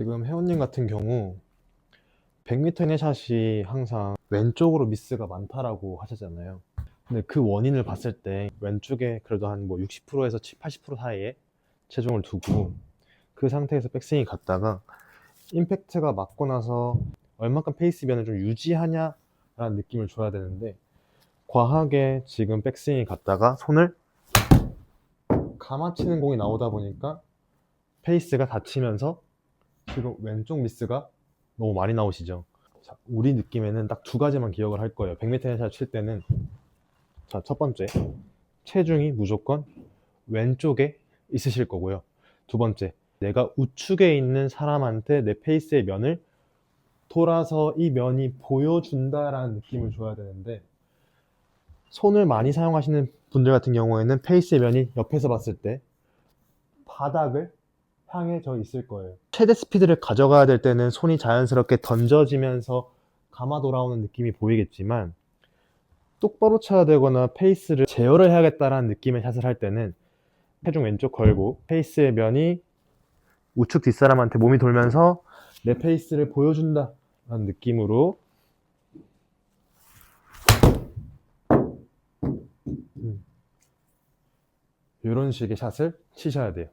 지금 혜원님 같은 경우 100m의 샷이 항상 왼쪽으로 미스가 많다라고 하셨잖아요. 근데 그 원인을 봤을 때 왼쪽에 그래도 한 뭐 60%에서 80% 사이에 체중을 두고 그 상태에서 백스윙이 갔다가 임팩트가 맞고 나서 얼마큼 페이스 변을 좀 유지하냐라는 느낌을 줘야 되는데 과하게 지금 백스윙이 갔다가 손을 감아치는 공이 나오다 보니까 페이스가 닫히면서 지금 왼쪽 미스가 너무 많이 나오시죠. 자, 우리 느낌에는 딱 두 가지만 기억을 할 거예요. 100m 샷칠 때는 자, 첫 번째 체중이 무조건 왼쪽에 있으실 거고요. 두 번째, 내가 우측에 있는 사람한테 내 페이스의 면을 돌아서 이 면이 보여준다라는 느낌을 줘야 되는데 손을 많이 사용하시는 분들 같은 경우에는 페이스의 면이 옆에서 봤을 때 바닥을 향해져 있을 거예요. 최대 스피드를 가져가야 될 때는 손이 자연스럽게 던져지면서 감아 돌아오는 느낌이 보이겠지만 똑바로 쳐야 되거나 페이스를 제어를 해야겠다라는 느낌의 샷을 할 때는 체중 왼쪽 걸고 페이스의 면이 우측 뒷사람한테 몸이 돌면서 내 페이스를 보여준다라는 느낌으로 이런 식의 샷을 치셔야 돼요.